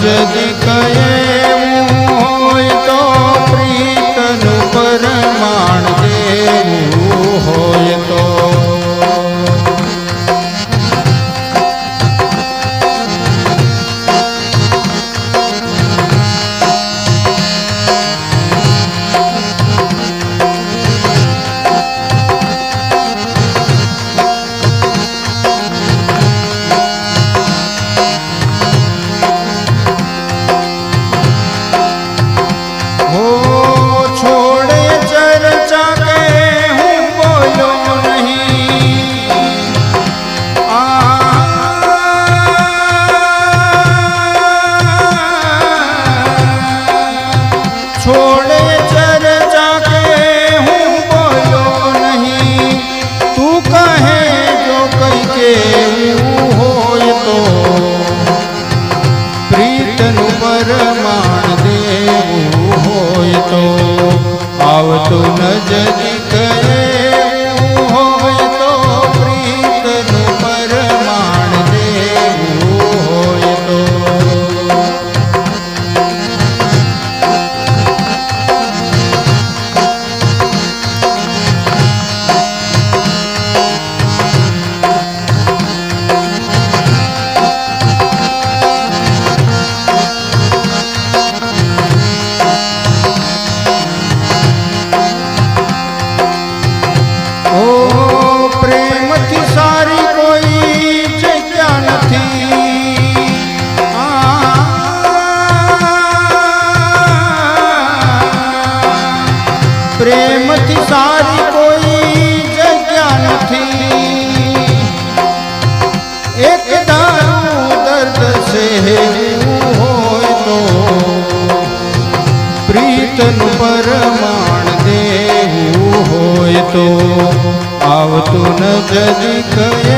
જદ કહે હું હોય પ્રેમથી સારી કોઈ જગ્યા નથી. એક દારૂ દર્દ સહેવું હોય તો પ્રીતનું પરમાણ દેવું હોય તો. આવતું ન જજી કહે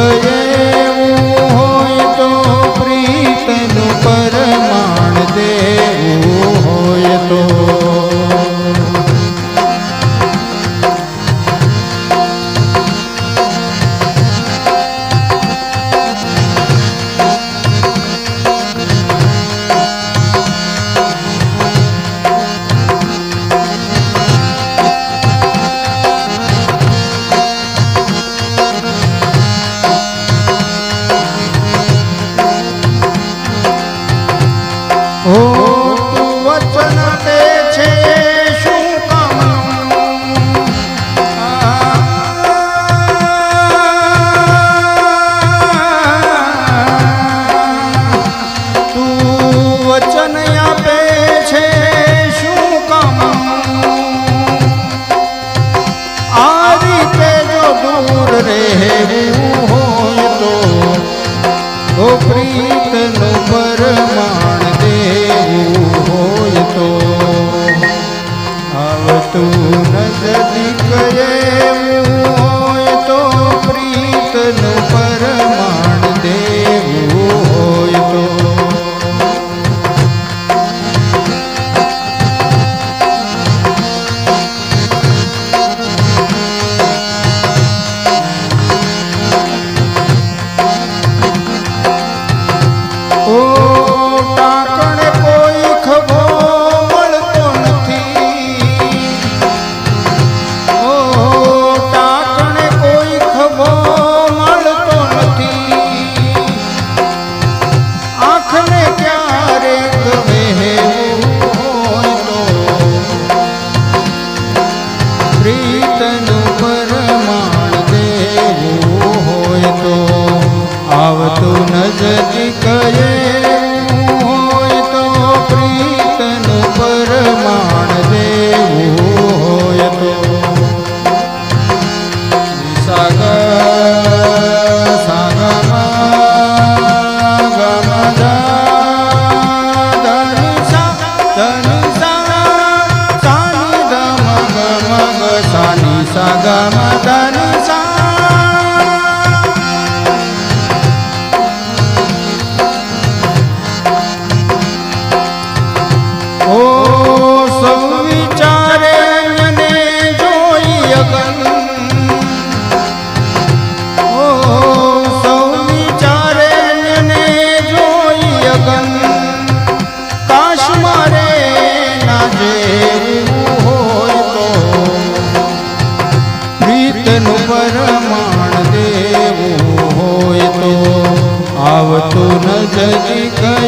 ઓ પ્રીતન પર પ્રીતનું પરમાણ દેવું હોય તો આવતું નજરી સગમ ધન ઓ સૌ વિચારે મને જોઈ અગન ઓ સૌ વિચારે મને જોઈ અગન जय कर